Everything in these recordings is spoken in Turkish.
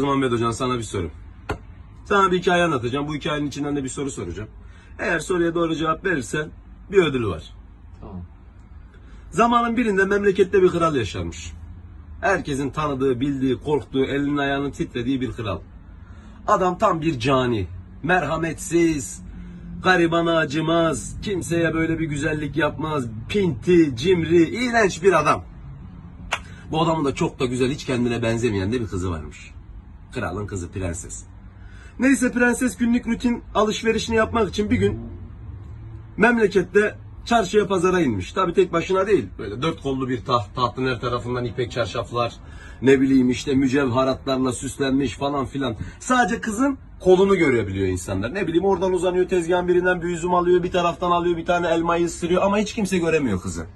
zaman Mehmet Hocam sana bir soru. Sana bir hikaye anlatacağım. Bu hikayenin içinden de bir soru soracağım. Eğer soruya doğru cevap verirsen bir ödülü var. Tamam. Zamanın birinde memlekette bir kral yaşarmış. Herkesin tanıdığı, bildiği, korktuğu, elinin ayağının titrediği bir kral. Adam tam bir cani. Merhametsiz, garibana acımaz, kimseye böyle bir güzellik yapmaz, pinti, cimri, iğrenç bir adam. Bu adamın da çok da güzel, hiç kendine benzemeyen de bir kızı varmış. Kralın kızı, prenses. Neyse prenses günlük rutin alışverişini yapmak için bir gün memlekette çarşıya pazara inmiş. Tabi tek başına değil. Böyle dört kollu bir taht. Tahtın her tarafından ipek çarşaflar. Ne bileyim işte mücevheratlarla süslenmiş falan filan. Sadece kızın kolunu görebiliyor insanlar. Ne bileyim oradan uzanıyor tezgahın birinden bir üzüm alıyor. Bir taraftan alıyor bir tane elmayı ısırıyor. Ama hiç kimse göremiyor kızı.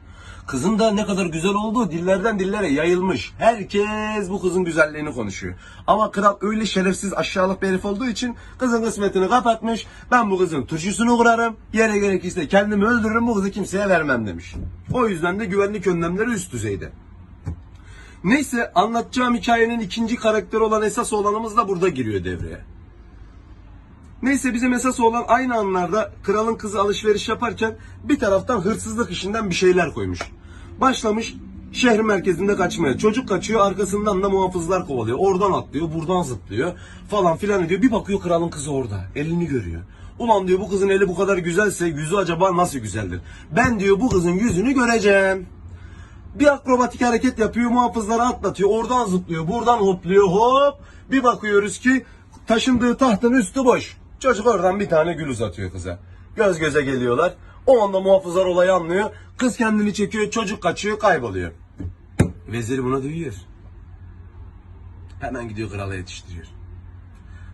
Kızın da ne kadar güzel olduğu dillerden dillere yayılmış. Herkes bu kızın güzelliğini konuşuyor. Ama kral öyle şerefsiz aşağılık bir herif olduğu için kızın kısmetini kapatmış. Ben bu kızın turşusunu kurarım. Yere gerekirse kendimi öldürürüm bu kızı kimseye vermem demiş. O yüzden de güvenlik önlemleri üst düzeyde. Neyse anlatacağım hikayenin ikinci karakteri olan esas olanımız da burada giriyor devreye. Neyse bizim esas olan aynı anlarda kralın kızı alışveriş yaparken bir taraftan hırsızlık işinden bir şeyler koymuş. Başlamış şehir merkezinde kaçmaya. Çocuk kaçıyor arkasından da muhafızlar kovalıyor. Oradan atlıyor buradan zıplıyor falan filan ediyor. Bir bakıyor kralın kızı orada elini görüyor. Ulan diyor bu kızın eli bu kadar güzelse yüzü acaba nasıl güzeldir? Ben diyor bu kızın yüzünü göreceğim. Bir akrobatik hareket yapıyor, muhafızları atlatıyor, oradan zıplıyor, buradan hopluyor, hop. Bir bakıyoruz ki taşındığı tahtın üstü boş. Çocuk oradan bir tane gül uzatıyor kıza. Göz göze geliyorlar. O anda muhafızlar olayı anlıyor. Kız kendini çekiyor, çocuk kaçıyor, kayboluyor. Vezir buna duyuyor. Hemen gidiyor krala yetiştiriyor.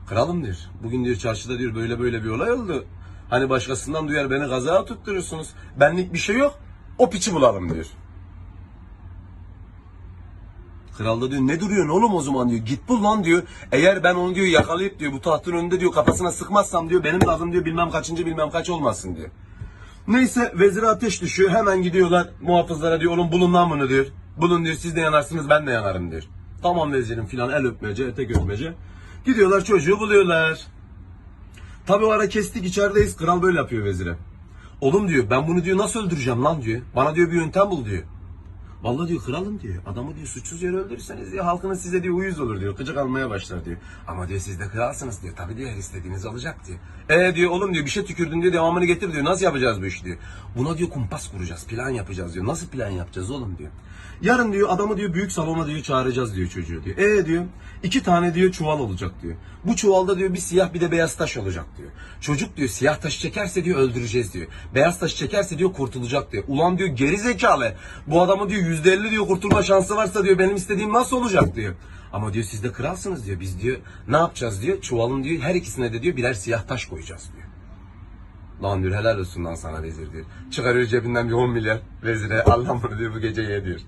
Kralım diyor. Bugün diyor çarşıda diyor böyle böyle bir olay oldu. Hani başkasından duyar beni gaza tutturursunuz. Benlik bir şey yok. O piçi bulalım diyor. Kral da diyor ne duruyorsun oğlum o zaman diyor. Git bul lan diyor. Eğer ben onu diyor yakalayıp diyor bu tahtın önünde diyor kafasına sıkmazsam diyor benim adım diyor bilmem kaçıncı bilmem kaç olmasın diyor. Neyse vezire ateş düşüyor. Hemen gidiyorlar muhafızlara diyor oğlum bulun lan bunu diyor. Bulun diyor siz de yanarsınız ben de yanarım diyor. Tamam vezirim filan el öpmece etek öpmece. Gidiyorlar çocuğu buluyorlar. Tabi o ara kestik içerideyiz. Kral böyle yapıyor vezire. Oğlum diyor ben bunu diyor nasıl öldüreceğim lan diyor. Bana diyor bir yöntem bul diyor. Vallahi diyor kralım diyor. Adamı diyor suçsuz yere öldürürseniz diyor halkının size diyor uyuz olur diyor. Gıcık almaya başlar diyor. Ama diyor siz de kralsınız diyor. Tabii diyor istediğiniz olacak diyor. E diyor oğlum diyor bir şey tükürdün diyor devamını getir diyor. Nasıl yapacağız bu işi diyor. Buna diyor kumpas kuracağız. Plan yapacağız diyor. Nasıl plan yapacağız oğlum diyor. Yarın diyor adamı diyor büyük salona diyor çağıracağız diyor çocuğu diyor. E diyor iki tane diyor çuval olacak diyor. Bu çuvalda diyor bir siyah bir de beyaz taş olacak diyor. Çocuk diyor siyah taşı çekerse diyor öldüreceğiz diyor. Beyaz taşı çekerse diyor kurtulacak diyor. Ulan diyor geri zekalı. Bu adamı diyor yüzde elli diyor kurtulma şansı varsa diyor benim istediğim nasıl olacak diyor. Ama diyor siz de kralsınız diyor. Biz diyor ne yapacağız diyor. Çuvalın diyor her ikisine de diyor birer siyah taş koyacağız diyor. Lan diyor helal olsun lan sana vezir diyor. Çıkarıyor cebinden bir 10 milyar vezire. Allah bunu diyor bu gece ye diyor.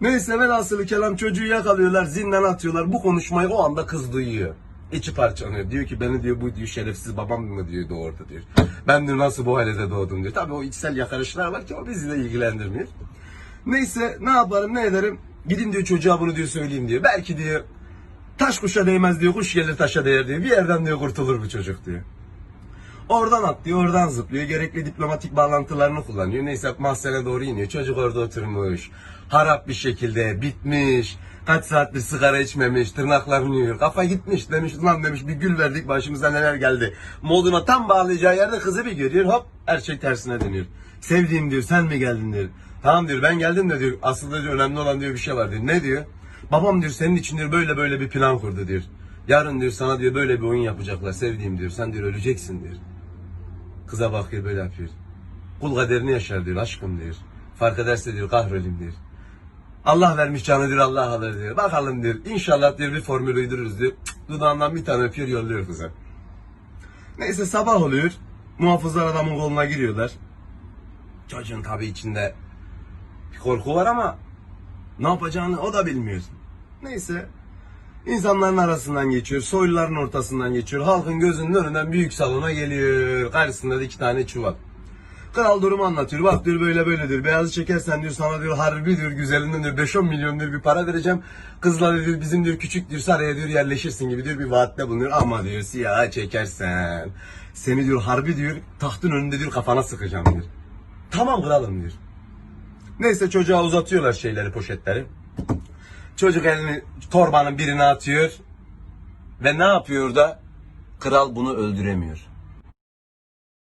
Neyse velhasılı kelam çocuğu yakalıyorlar zindan atıyorlar. Bu konuşmayı o anda kız duyuyor. İçi parçalanıyor. Diyor ki beni diyor bu diyor şerefsiz babam mı diyor doğurdu diyor. Ben diyor nasıl bu ailede doğdum diyor. Tabii o içsel yakarışlar var ki o bizi de ilgilendirmiyor. Neyse ne yaparım ne ederim. Gidin diyor çocuğa bunu diyor söyleyeyim diyor. Belki diyor taş kuşa değmez diyor kuş gelir taşa değer diyor. Bir yerden diyor kurtulur bu çocuk diyor. Oradan atlıyor, oradan zıplıyor. Gerekli diplomatik bağlantılarını kullanıyor. Neyse mahzene doğru iniyor. Çocuk orada oturmuş. Harap bir şekilde bitmiş. Kaç saattir sigara içmemiş. Tırnaklarını yiyor. Kafa gitmiş demiş. Ulan demiş bir gül verdik başımıza neler geldi. Moduna tam bağlayacağı yerde kızı bir görüyor. Hop her şey tersine dönüyor. Sevdiğim diyor sen mi geldin diyor. Tamam diyor ben geldim de diyor. Aslında diyor önemli olan diyor bir şey var diyor. Ne diyor? Babam diyor senin için diyor böyle böyle bir plan kurdu diyor. Yarın diyor sana diyor böyle bir oyun yapacaklar sevdiğim diyor. Sen diyor öleceksin diyor. Kıza bakıyor böyle yapıyor. Kul kaderini yaşar diyor aşkım diyor. Fark ederse diyor kahrolüm diyor. Allah vermiş canı diyor Allah alır diyor. Bakalım diyor. İnşallah diyor bir formül uydururuz diyor. Cık, Dudağından bir tane öpüyor yolluyor kıza. Neyse sabah oluyor. Muhafızlar adamın koluna giriyorlar. Çocuğun tabii içinde bir korku var ama ne yapacağını o da bilmiyor. Neyse İnsanların arasından geçiyor, soyluların ortasından geçiyor, halkın gözünün önünden büyük salona geliyor. Karşısında da iki tane çuval. Kral durumu anlatıyor. Bak diyor böyle böyle diyor. Beyazı çekersen diyor sana diyor harbi diyor güzelinden diyor 5-10 milyon diyor bir para vereceğim. Kızla diyor bizim diyor küçük diyor saraya diyor yerleşirsin gibi diyor bir vaatte bulunuyor. Ama diyor siyah çekersen seni diyor harbi diyor tahtın önünde diyor kafana sıkacağım diyor. Tamam kralım diyor. Neyse çocuğa uzatıyorlar şeyleri poşetleri. Çocuk elini torbanın birine atıyor. Ve ne yapıyor da? Kral bunu öldüremiyor.